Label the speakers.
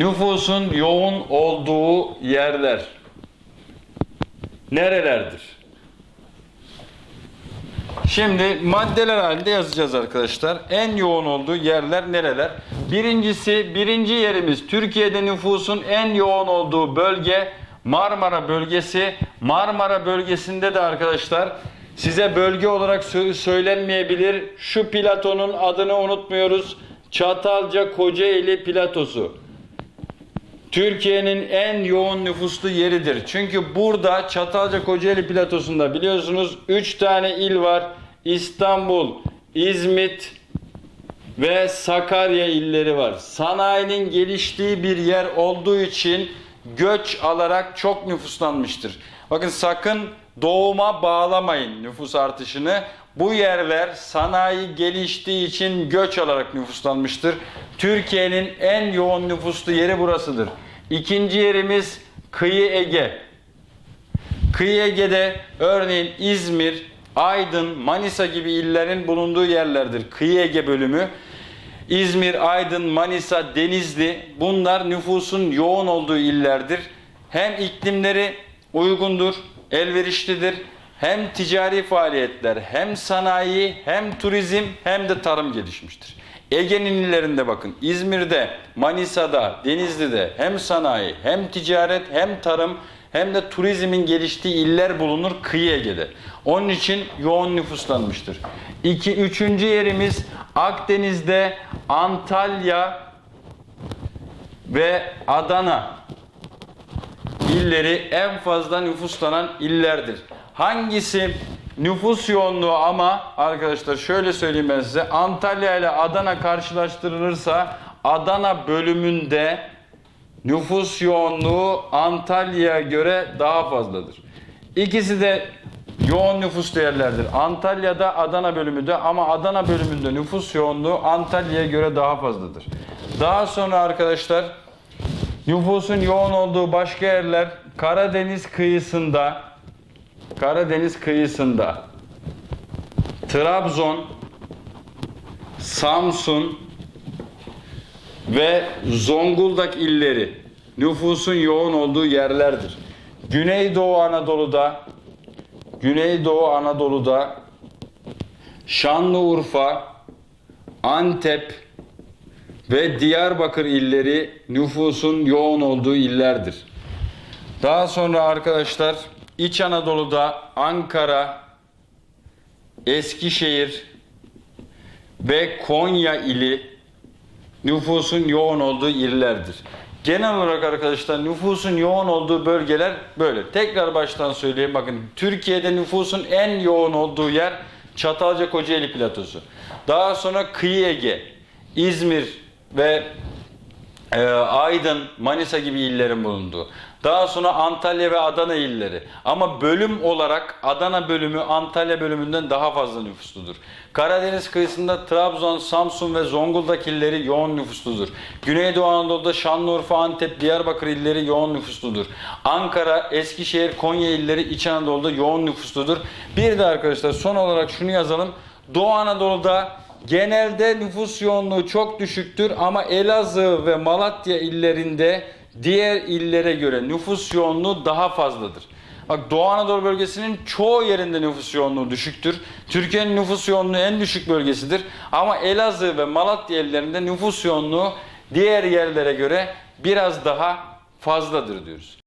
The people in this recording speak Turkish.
Speaker 1: Nüfusun yoğun olduğu yerler nerelerdir? Şimdi maddeler halinde yazacağız arkadaşlar. En yoğun olduğu yerler nereler? Birincisi, birinci yerimiz Türkiye'de nüfusun en yoğun olduğu bölge Marmara bölgesi. Marmara bölgesinde de arkadaşlar size bölge olarak sö- söylenmeyebilir. Şu platonun adını unutmuyoruz. Çatalca Kocaeli platosu. Türkiye'nin en yoğun nüfuslu yeridir. Çünkü burada Çatalca Kocaeli platosunda biliyorsunuz 3 tane il var. İstanbul, İzmit ve Sakarya illeri var. Sanayinin geliştiği bir yer olduğu için göç alarak çok nüfuslanmıştır. Bakın sakın doğuma bağlamayın nüfus artışını. Bu yerler sanayi geliştiği için göç alarak nüfuslanmıştır. Türkiye'nin en yoğun nüfuslu yeri burasıdır. İkinci yerimiz Kıyı Ege. Kıyı Ege'de örneğin İzmir, Aydın, Manisa gibi illerin bulunduğu yerlerdir. Kıyı Ege bölümü. İzmir, Aydın, Manisa, Denizli bunlar nüfusun yoğun olduğu illerdir. Hem iklimleri uygundur, elverişlidir. Hem ticari faaliyetler, hem sanayi, hem turizm, hem de tarım gelişmiştir. Ege'nin illerinde bakın İzmir'de, Manisa'da, Denizli'de hem sanayi, hem ticaret, hem tarım, hem de turizmin geliştiği iller bulunur kıyı Ege'de. Onun için yoğun nüfuslanmıştır. İki, üçüncü yerimiz Akdeniz'de Antalya ve Adana illeri en fazla nüfuslanan illerdir. Hangisi nüfus yoğunluğu ama arkadaşlar şöyle söyleyeyim ben size Antalya ile Adana karşılaştırılırsa Adana bölümünde nüfus yoğunluğu Antalya'ya göre daha fazladır. İkisi de yoğun nüfuslu yerlerdir. Antalya'da Adana bölümünde ama Adana bölümünde nüfus yoğunluğu Antalya'ya göre daha fazladır. Daha sonra arkadaşlar Nüfusun yoğun olduğu başka yerler Karadeniz kıyısında Karadeniz kıyısında Trabzon, Samsun ve Zonguldak illeri nüfusun yoğun olduğu yerlerdir. Güneydoğu Anadolu'da Güneydoğu Anadolu'da Şanlıurfa, Antep, ve Diyarbakır illeri nüfusun yoğun olduğu illerdir. Daha sonra arkadaşlar İç Anadolu'da Ankara, Eskişehir ve Konya ili nüfusun yoğun olduğu illerdir. Genel olarak arkadaşlar nüfusun yoğun olduğu bölgeler böyle. Tekrar baştan söyleyeyim bakın. Türkiye'de nüfusun en yoğun olduğu yer Çatalca Kocaeli platosu. Daha sonra Kıyı Ege, İzmir ve e, Aydın, Manisa gibi illerin bulunduğu. Daha sonra Antalya ve Adana illeri. Ama bölüm olarak Adana bölümü Antalya bölümünden daha fazla nüfusludur. Karadeniz kıyısında Trabzon, Samsun ve Zonguldak illeri yoğun nüfusludur. Güneydoğu Anadolu'da Şanlıurfa, Antep, Diyarbakır illeri yoğun nüfusludur. Ankara, Eskişehir, Konya illeri İç Anadolu'da yoğun nüfusludur. Bir de arkadaşlar son olarak şunu yazalım. Doğu Anadolu'da Genelde nüfus yoğunluğu çok düşüktür ama Elazığ ve Malatya illerinde diğer illere göre nüfus yoğunluğu daha fazladır. Bak Doğu Anadolu bölgesinin çoğu yerinde nüfus yoğunluğu düşüktür. Türkiye'nin nüfus yoğunluğu en düşük bölgesidir. Ama Elazığ ve Malatya illerinde nüfus yoğunluğu diğer yerlere göre biraz daha fazladır diyoruz.